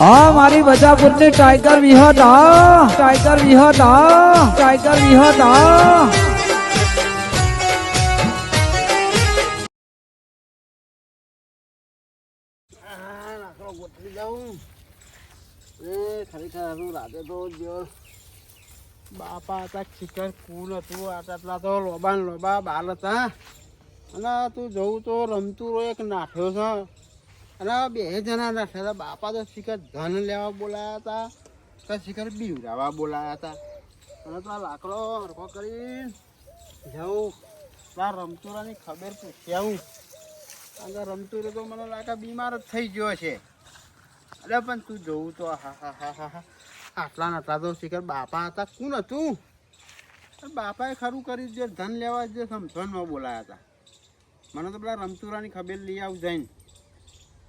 હા, મારી બજાપુરની ટાઈગર વિહત. હા ટાઈગર વિહત. હા ટાઈગર વિહત. હા ગોઠવી જાઉં એ ખરેખર હારું રાતે તો જો બાપા હતા. ચિકન કુલ હતું આટલા તો લોબા ને લોબા બાલ હતા. અને તું જવું તો રમતું એક નાઠ્યો છે. અને બે જણા હતા બાપા તો શિખર ધન લેવા બોલાયા હતા તો શિખર બીવડાવવા બોલાયા હતા. અને તો આ લાકડો હરખો કરી જવું આ રમતુરાની ખબર પૂછી આવું. કારણ કે રમતું તો મને લાગે બીમાર જ થઈ ગયો છે. અરે પણ તું જોવું તો, હા હા હા હા હા. આટલા નતા તો શિખર બાપા હતા, કોણ હતું? બાપાએ ખરું કર્યું, જે ધન લેવા, જે સમજણમાં બોલાયા હતા. મને તો પેલા રમતુરાની ખબર લઈ આવું જઈને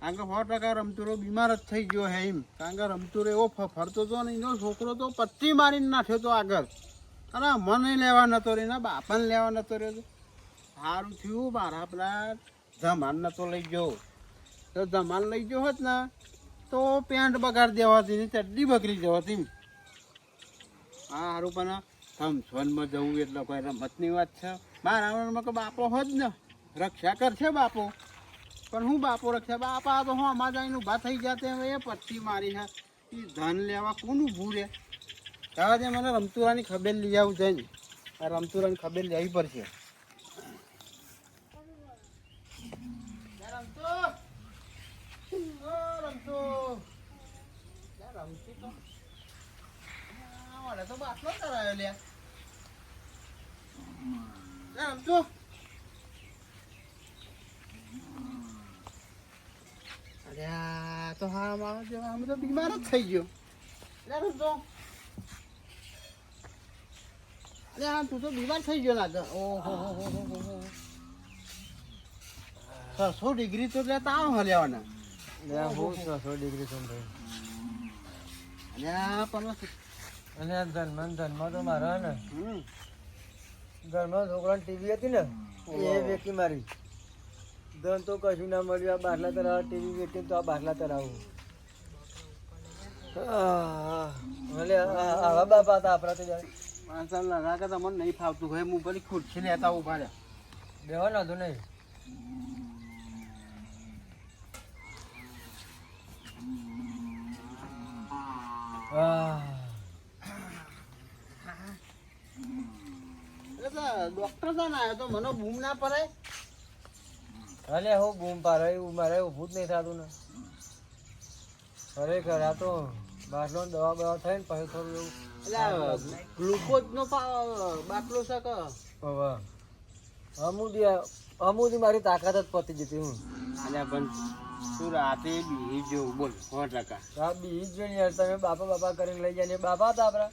કારણ કે સો ટકા રમતુરો બીમાર જ થઈ ગયો હે એમ. કારણ કે રમતુરો એવો ફરતો હતો ને એનો છોકરો તો પત્તી મારીને નાખ્યો તો આગળ. અને મને લેવા નતો રહ્યો ને બાપાને લેવા નતો રહ્યો સારું થયું, મારા આપણા ધમાલ નતો લઈ ગયો. તો ધમાલ લઈ ગયો હોત ને, તો પેન્ટ બગાડ દેવાતી ને ચડ્ડી બગડી જવાતી હા સારું, પણ થમસોનમાં જવું એટલે કોઈ રમતની વાત છે. મારા કે બાપો હોત ને, રક્ષા કરશે બાપો. પણ હું બાપો રક્ષા બાપા તો હું આમાં જઈને ઊભા થઈ જાતે હવે એ પટ્ટી મારી હા એ ધન લેવા કોનું ઊભું રે? હવે જે મને રમતુરાની ખબર લઈ આવું જઈને. આ રમતુરાની ખબર લેવી પડશે. રમતો. તો. તો બાટલો કરાયો લ્યા. રમતો. અરે તો હા મારો જેવા આમ તો બીમાર જ થઈ ગયો. અરે હા તું. તો બીમાર થઈ ગયો લાગે. ઓહો હો હો હો હો હો. છસો ડિગ્રી તો એટલે તાવ હલ્યાવાના છસો ડિગ્રી સમજાય અને પણ અને ધર્મ ધર્મ તો મારા ને. હમ. ધર્મ છોકરાની ટીવી હતી ને એ વેકી મારી. ધન તો કશું ના મળ્યું. આ બાટલા તરાવ ટીવી વેચી તો આ બાટલા તરાવું ભલે આવા બાપા હતા આપણા તો જાય માણસા લગા કે તમને નહીં ફાવતું હોય. હું પેલી ખુરશી લેતા ઊભા રહ્યા. બેવા ના નહીં. તો ડોક્ટર ના આવ્યો તો મને બૂમ ના પડે અલે હું બૂમ પાડે એવું મારે ઊભું જ નહીં થતું ને. ખરેખર આ તો બાટલો દવા બવા થાય ને પછી થોડું એવું એટલે ગ્લુકોઝ નો બાટલો છે કે? હવે અમુદી અમુદી મારી તાકાત જ પતી જતી હું. અલ્યા પણ તું રાતે બી જેવું બોલ સો ટકા. બીજ જો યાર તમે બાપા બાપા કરીને લઈ જાય બાપા હતા આપણા.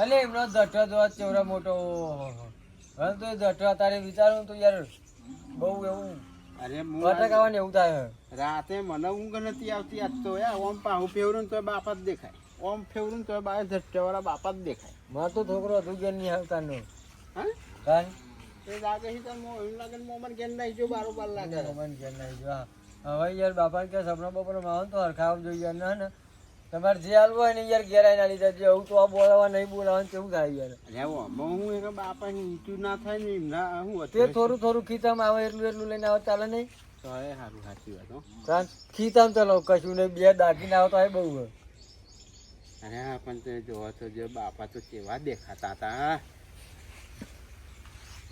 અલે એમનો જઠો જોવા ચેવડો મોટો. હવે તો એ દઠો તારે વિચારું તો યાર બહુ એવું. અરે ફટક એવું થાય રાતે મને ઊંઘ નથી આવતી આજ તો યાર ઓમ પાહું ફેવરું ને તો બાપા જ દેખાય. ઓમ ફેવરું ને તો બાય ધટ્ટેવાળા બાપા જ દેખાય. માર તો છોકરો હતું કે નહીં આવતા નો. હા? એ લાગે છે તો મો- એમ લાગે મોમન કેમ નહીં જો બારોબાર લાગે. મન કેમ નહીં જો. હવે યાર બાપા કે સપના બપોર માવો તો હરખાવ જોઈએ. ના ને. તમારે જે હાલવું હોય ને યાર ઘેરાઈ ના લીધા જજો એવું તો આ બોલાવા નહીં બોલાવા કેવું થાય યાર. લેવો હું એને બાપા ઊંચું ના થાય ને હું તે થોડું થોડું ખીતામાં આવે એટલું એટલું લઈને આવે ચાલે નહીં? તો એ સારું સાચી વાત હો. ખીતામ ચલો કશું નહીં બે દાગીને આવો તો એ બહુ હોય. અરે પણ તે જોવો તો જે બાપા તો કેવા દેખાતા હતા.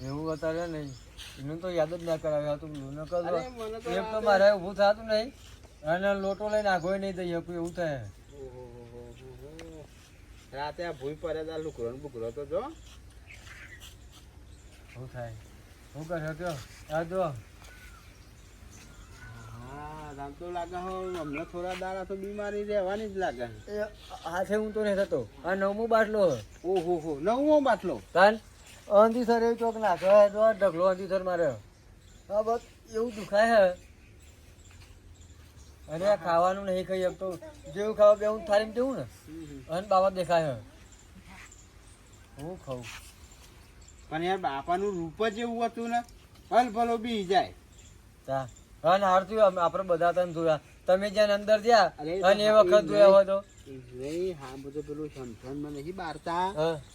એવું અત્યારે નહીં. એનું તો યાદ જ ના કરાવે હતું તો ન કરતો. તો એક તો મારે ઊભું થતું નહીં. અને લોટો લઈને આગળ નહીં જઈએ એવું થાય. રાતે આ ભૂઈ પડે તા લુકરો ને બુકરો તો જો. શું થાય? શું કર્યો કયો આ જો. આમ તો લાગે હો અમને થોડા દાડા તો બીમારી રહેવાની જ લાગે. હાથે હું તો નહીં થતો. આ નવમો બાટલો ઓહો હો નવમો બાટલો? કાન અંધી સર એવું ચોક નાખે જો ઢગલો અંધી સર મારે હા બસ એવું દુખાય હે અરે ખાવાનું નહીં ખાઈ શકતો. જેવું ખાવા બે હું થાળીમાં જવું ને. અને બાબા દેખાય હું. ખાઉં. પણ યાર બાપાનું રૂપ જ એવું હતું ને હલ ભલો બી જાય. તા. અને હારતું આપણે બધા તને જોયા. તમે જ્યાં અંદર ગયા અને એ વખત જોયા હોય તો હા બધું પેલું સમસનમાં નહીં બારતા.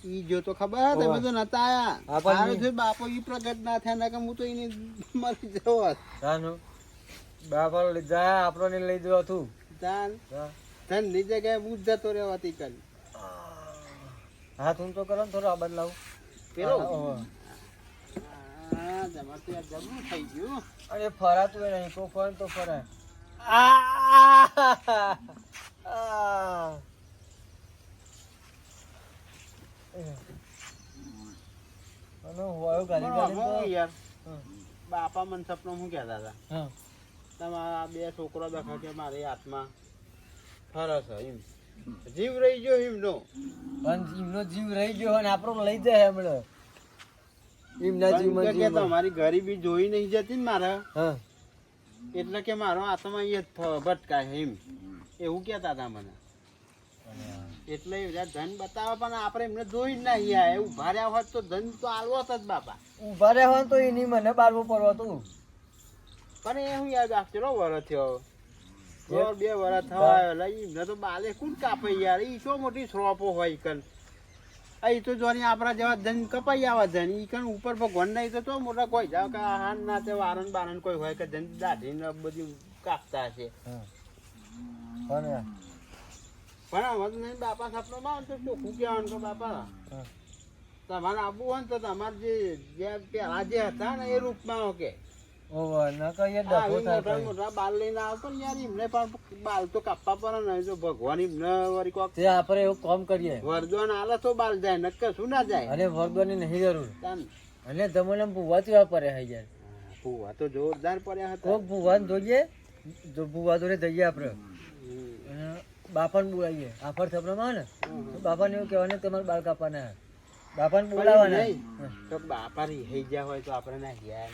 ઈ જો તો ખબર તમે. તો નતા આયા. બાપો ઈ પ્રગટ ના થયા નકર હું તો એને મરી જવો બાપા લીધા આપણો ને લઈ જવા હતું તાન. ધનની જગ્યાએ હું જતો રહ્યો હતી કલ. હાથ ઊંચો કરો ને થોડો આ બદલાવ પેલો? તો અરે ફરાતું ય નહીં કોઈ ફરે તો ફરે તો- યાર બાપા મન સપનું શું કહેતા હતા. તમારા બે છોકરો બેઠા કે મારી હાથમાં. ફરસ એમ. જીવ રહી ગયો એમનો. પણ એમનો જીવ રહી ગયો અને આપણો લઈ જાય હમણાં. એમના જીવમાં કે તમારી ગરીબી જોઈ નહીં જતી ને મારા. હા. એટલે કે મારો આત્મા એ જ ભટકાય એમ. એવું કહેતા હતા મને. એટલે ધન બતાવે પણ આપણે એમને જોઈ જ ના અહીંયા ઊભા રહ્યા હોત તો ધન તો આલવો જ બાપા. ઊભા હોત તો એની મને બારવું પડતું પણ એ હું યાદ આપ ચલો વરસ થયો. દોઢ બે વરસ થવા એટલે એમને તો બાલે કુલ કાપે યાર? એ શું મોટી શ્રોપો હોય કન? અહીં તો જોની આપણા જેવા ધન કપાઈ આવે ધન. એ કન ઉપર ભગવાન નહીં તો તો મોટા કોઈ જાવ કે હાન ના તે વારન બારણ કોઈ હોય કે ધન દાઢી ને બધું કાપતા છે પણ પણ હવે તો નહીં બાપા સપનો માં તો ચોખ્ખું કહેવાનું કે બાપા. તમારે આવવું હોય ને તો તમારે જે જે પેલા જે હતા ને એ રૂપમાં કે. ઓહો ન કહીએ ડખો થાય મોટા બાલ લઈને આવતો યાર એમને પણ બાલ તો કાપવા પણ ને જો ભગવાન એમને વળી કોક તે આપણે એવું કામ કરીએ. વરદાન આલે તો બાલ જાય નક્કર શું ના જાય? અને ભગવાનની નહીં જરૂર. અને તમને વાપરે હઈ જાય હા, ભૂવા તો જોરદાર પડ્યા હતા. કોક જોઈએ જો ભૂવા જોડે જઈએ આપણે. બાપાને બોલાવીએ. આફર થપડામાં ને તો બાપાને એવું કહેવાનું તમારે બાલ કાપવાના બાપાને બોલાવાના નહીં. તો બાપા રિહાઈ ગયા હોય તો આપણે ના ગયા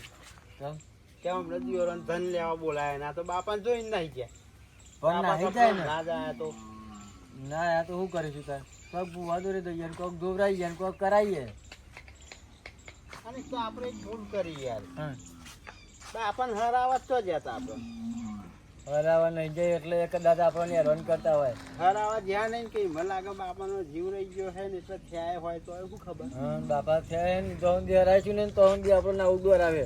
કેમ? આમ દિયોરાને ધન લેવા બોલાય ના તો બાપા જોઈને નાહી ગયા. પણ નાહી જાય ને. ના જાય તો. ના આ તો શું કરીશું તાર? કોક ભૂવા જોડે જઈએ ને કોક જાય ને કોક કરાઈએ. અને તો આપણે એક ભૂલ કરી યાર. હા. બાપાને હરાવા તો જતા આપણે. હરાવા નહીં જાય એટલે એક દાદા આપણને હેરાન કરતા હોય. હરાવા જ્યાં નહીં કે મને લાગે બાપાનો જીવ રહી ગયો છે ને એટલે થયા હોય તો શું ખબર. હા બાપા થયા ને તો હરાય છું ને તો આપણને દોર આવે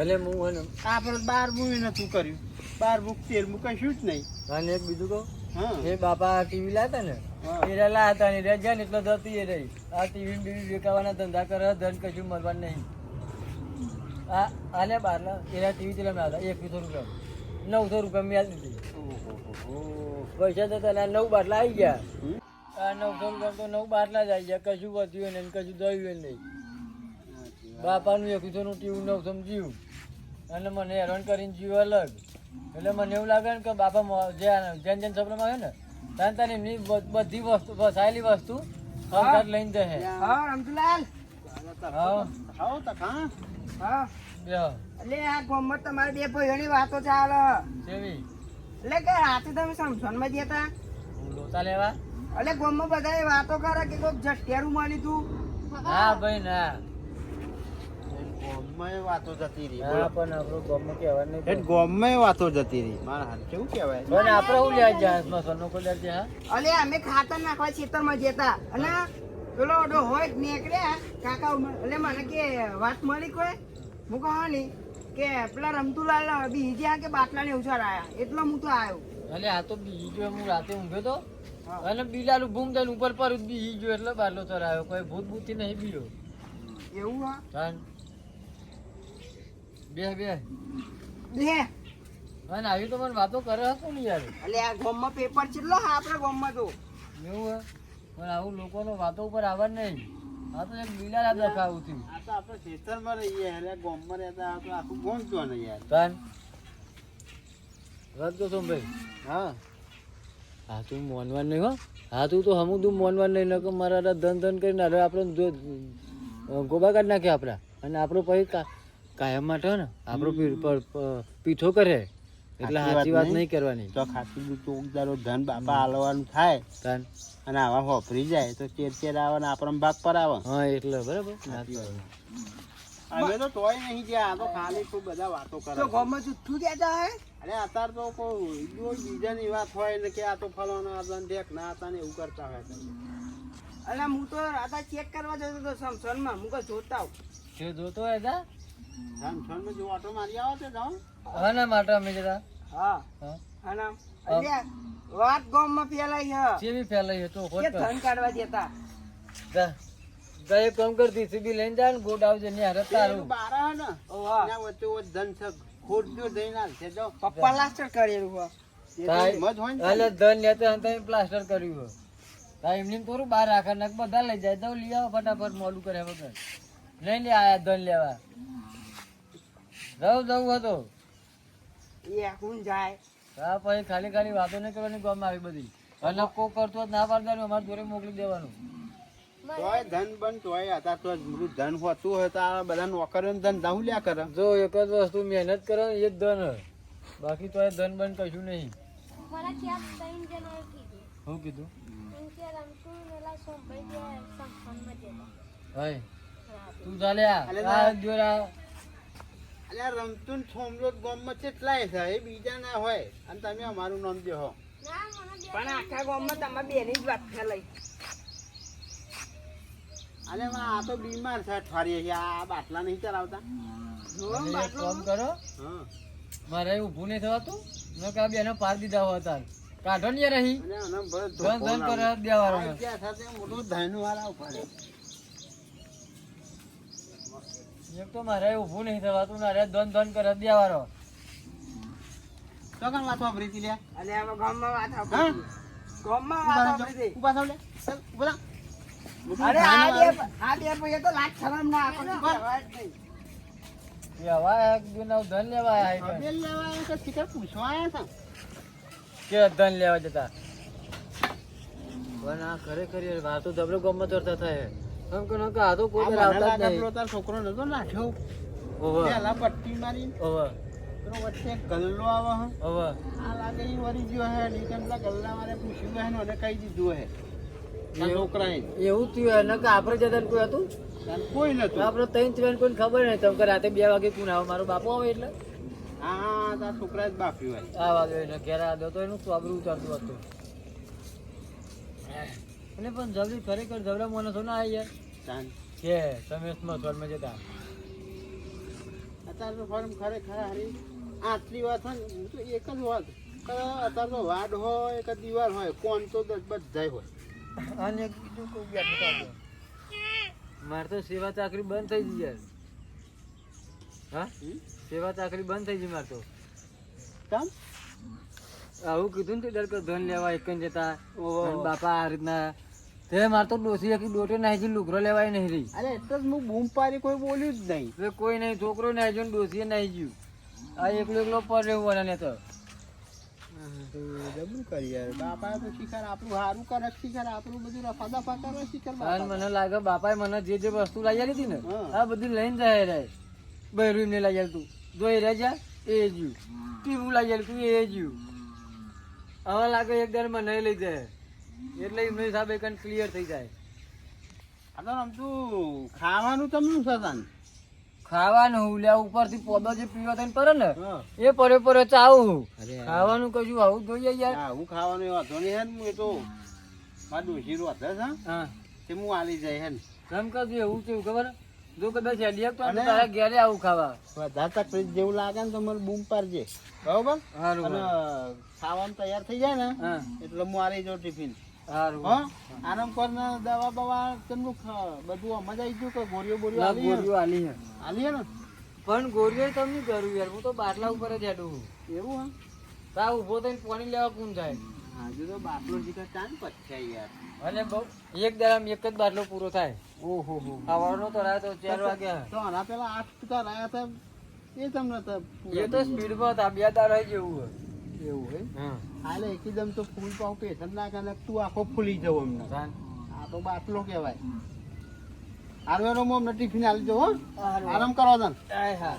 એટલે હું એને આપણે બાર મૂવી નતું કર્યું. બાર બુક તેર કઈ કશું જ નહીં. અને એક બીજું કહું? હા. એ બાપા ટીવી લાતા ને. એ રેલા હતા ને રે જાય ને એટલે જતી એ રહી. આ ટીવી બીવી વેકાવાના ધંધા કરે ધન કશું મળવાનું નહીં. આ આલે બારલા એના ટીવી ચલા હતા એકવીસો રૂપિયા. નવસો રૂપિયા મેં આલી દીધી. પૈસા તો તને નવ બાટલા આવી ગયા. આ નવસો રૂપિયા તો નવ બાટલા જ આવી ગયા કશું વધ્યું નહીં કશું દયું નહીં. બાપાનું એકવીસો નું ટીવું નવ સમજ્યું. અને મને હેરાન કરીને જીવ અલગ. એટલે મને એવું લાગે ને કે બાપા મ- જેન જેન સપનામાં આવે ને તાન તાન એમની બધી વસ્તુ વસાયેલી વસ્તુ સંસાર લઈને જશે હા રમતુલાલ હા. હા. હા. એટલે આ ગામમાં તમારી બે ભાઈઓની વાતો ચાલે કેવી? એટલે કે રાતે તમે સમસોનમાં લોચા લેવા? એટલે ગામમાં બધા વાતો કરે કે કોઈક જસ્ટેરું મળી તું. હા ભાઈ ના. ગોમમાં વાતો જતી રહી હા પણ આપણું ગામમાં કહેવા નહીં. એ ગોમમાં વાતો જતી રહી. મારા હાલ કેવું કહેવાય? પણ આપણે લેવા સોનો કોઈ અલે અમે ખાતર નાખવા ખેતરમાં જતા અને પેલો ઓડો હોય નીકળ્યા કાકા ઉમર- એટલે મને કે વાત મળી કોઈ? હું કહો ની કે પેલા રમતુલાલ બીજા કે બાટલા ને ઉછાળ આયા એટલે હું તો આવ્યો. એટલે આ તો બીજો જો હું રાતે ઊંઘ્યો તો. અને બિલાલું ભૂમ થઈને ઉપર પર બીજી ગયો એટલે બારલો આવ્યો કોઈ ભૂત ભૂતથી નહીં બીયો એવું હા. તાન બે. બે. અને આવી તો મને વાતો કરે હતો ને યાર. એટલે આ ગોમમાં પેપર કેટલો હા આપણે ગોમમાં તો. એવું હે? પણ આવું લોકોનો વાતો ઉપર આવવા નહીં. આ તો એક બિલાલા દેખાવું થયું આ તો આપણે ખેતરમાં રહીએ એટલે ગોમમાં રહેતા આ તો આખું ગોમ જો ને યાર. તાન. રદ તો ભાઈ? હા. હા તું મોનવાન નહીં હો. હા તું તો હમું તું મોનવાન નહીં નકર મારા હારે ધન ધન કરીને હવે આપણે જો ગોબા કાઢી નાખ્યા આપણા. અને આપણો પછી કા- કાયમ માટે ને? આપણો પીઠો કરે. એટલે સાચી વાત નહીં. કરવાની. તો ખાતું દૂધ ચોકદારો ધન બાપા હાલવાનું થાય. ધન. અને આવા હોફરી જાય તો ચેર ચેર આવે ને આપણને ભાગ પર આવે હા એટલે બરાબર. ના તો તોય નહીં ગયા. આ તો ખાલી ખૂબ બધા વાતો કરે તો ગામમાં જુઠ્ઠું કહેતા હોય? અરે અત્યારે તો કોઈ કોઈ બીજાની વાત હોય ને કે આ તો ફલાણા હતા ને ના હતા ને એવું કરતા હોય. અને હું તો રાતા ચેક કરવા જતો હતો સમસનમાં હું જોતા આવું. જોતો હોય તા જામછોડમાં જો ઓટો મારી આવો તો. જાઓ આના માટે અમે જતા હા. હા. અને અલ્યા વાત ગામમાં ફેલાઈ છે કેવી ફેલાઈ હતો કે ધન કાઢવા જતા જા. જા એક કામ કર સીબી લઈને જા ને ગોડ આવજે ને હારે તારું બારા હે ને ઓવા એના વચ્ચે વચ્ચે ધન છે ખોટ જો દઈને હાલશે જો. પપ્પા લાસ્ટર કરેલું હોય એ તો તાય- હિંમત હોય ને એટલે ધન લેતો હતા પ્લાસ્ટર કર્યું હોય એમની એમ થોડું બહાર રાખે બધા લઈ જાય. તો લઈ આવો ફટાફટ મોડું કર્યા વગર. નહીં લે આયા ધન લેવા. જવું જવું હતો એ હું જાય. હા પછી ખાલી ખાલી વાતો નહીં કરવાની ગામમાં આવી બધી. અને કો કરતો ના પાડવાનું અમારે જોડે મોકલી દેવાનું. તોય ધન બન તોય હતા તો જ બધું ધન હોતું હોય તો આ બધા નોકરીઓ ધન દાહુ લ્યા કરે? જો એક જ વસ્તુ મહેનત કરો એ જ ધન બાકી તોય ધન બન કશું નહીં. શું કીધું? તું ચાલે આ અલે આ જોરા અલ્યા રમતું સોમલોત ગામમાં કેટલાય છે? એ બીજા ના હોય. અને તમે અમારું નામ દે. પણ આખા ગામમાં તમારે બેની જ વાત ફેલાઈ અરે આ તો બીમાર છે અઠવાડિયે છે. આ બાટલા નહીં ચલાવતા. કામ કરો. હા. મારે ઊભું નહીં થવાતું. મેં કા બેને પાર દીધા હોય તાર. કાઢો ને રહી ધન ધન. કરે દેવાનો મોટું ધન વાળા ઊભા રહે. એક તો મારે ઊભું નહીં થવાતું ને અરે ધન ધન કરે દેવાનો તો કાં વાત વાપરી લે અને આમાં ગામમાં વાત હા? ગામમાં વાત આપણી ઊભા થાવ લે. ચાલ, ઊભા થાવ. અરે આ બે આ બે ભાઈઓ તો લાખ શરમ ના આપે કહેવાય જ નહીં. કેવા એક દિન ધન લેવા આયા હવે કે પૂછવા છે? કે ધન લેવા જતા પણ આ ખરેખર વાતો દબરો તો ગમત કરતા થાય એમ કે ન કે આ તો કોઈ આવતા જ નહીં. તારો છોકરો નતો નાખ્યો? ઓવે. પેલા પટ્ટી મારી ઓવે. વચ્ચે ગલ્લો આવે હે. ઓવે. આ લાગે ઈ વળી ગયો હે પેલા ગલ્લા વાળે પૂછ્યું હે ને કહી દીધું હે. છોકરાએ. એવું થયું એને કે આપણે જતા ને કોઈ હતું? કોઈ નતું. આપણે ત્રણ ત્રણ ખબર નહીં તમ રાતે બે વાગે કોણ આવે? મારો બાપો આવે એટલે. હા તાર છોકરા જ બાપ્યું હોય આ વાગે એને ઘેર આવ્યો તો એનું સ્વાબરું ઉતારતું હતું. અને પણ જલ્દી ખરેખર જબરા માણસો ના આવી યાર. કે તમે સ્મશાનમાં જતા અત્યારે તો ફોર્મ ખરેખર હારી આટલી વાત હોય તો એક જ વાત. અત્યારનો અત્યારે વાડ હોય કે દીવાર હોય કોણ તો બધાય હોય. અને બીજું કોઈ બેઠું. મારે તો સેવા ચાકરી બંધ થઈ ગઈ યાર. હા? સેવા ચાકરી બંધ થઈ ગઈ મારે તો. કામ? આવું કીધું ને તે ડર ધન લેવા એક જતા. બાપા આ રીતના તે માર તો ડોસી એક ડોટે નાખી લુગરો લેવાય નહીં રહી. અરે તો હું બૂમ પાડી કોઈ બોલ્યું જ નહીં. હવે કોઈ નહીં છોકરો નાહી ગયો ડોસીએ નાહી ગયું આ એકલો એકલો પર રહેવું અને તો. જબરું કરી યાર. બાપા તો શિકાર આપણું સારું કરે શિકાર આપણું બધું રફા દફા કરે શિકાર મને લાગે બાપાએ મને જે જે વસ્તુ લઈ હતી ને આ બધું લઈને જાય રે. બહેરું ને લઈ તું જોઈ રહ્યા જા એ જ્યું. ટીવું લઈ તું એ જ્યું. હવે લાગે એક દર મને લઈ જાય. એટલે એમનો હિસાબે કન ક્લિયર થઈ જાય. આ તો રમતું ખાવાનું તમનું છે તાન? ખાવાનું લ્યા ઉપરથી પોદો જે પીવા થઈને પડે ને હા. એ પરે પરે ચાવું ખાવાનું કજું આવું જોઈએ યાર. હા હું ખાવાનું એવા તો નહીં હે હું એ તો મારા ડોસી રો હતા હા. તે હું આલી જાય હે ને કેમ એવું કેવું ખબર? જો કદાચ હેડી આપતો તો તારા ઘેરે આવું ખાવા. વધારે ફ્રીજ જેવું લાગે ને તો મને બૂમ પાડજે. બરોબર? અને ખાવાનું તૈયાર થઈ જાય ને હા. એટલે હું આલી જાઉં ટિફિન. હા આરામ કર ને દવા બવા તેમનું ખ- બધું આમ જ આવી ગયું કે ગોળીઓ બોળીઓ આવી આલી? ગોળીઓ આલી હે. આલી હે ને? પણ ગોળીઓ તમને કરું યાર. હું તો બાટલા ઉપર જ હેડું એવું હા? તા ઊભો થઈને પાણી લેવા કોણ જાય? હજુ તો બાટલો જીકા ચાન પચ્યા યાર. અને બહુ એક દરામ એક જ બાટલો પૂરો થાય. ઓહો હો ખાવાનો તો રાત ચાર વાગ્યા તો આના પેલા આઠ પિતા રહ્યા હતા એ તમને તો એ તો સ્પીડમાં હતા બે દાડા જેવું હોય. એવું હોય? હાલે એકદમ તો ફૂલ પાવ પેશન ના કારણે તું આખો ફૂલી જવો અમને આ તો બાટલો કહેવાય. હારવાનો હું અમને ટિફિન આલી જવો હો. આરામ કરો દે આય હા.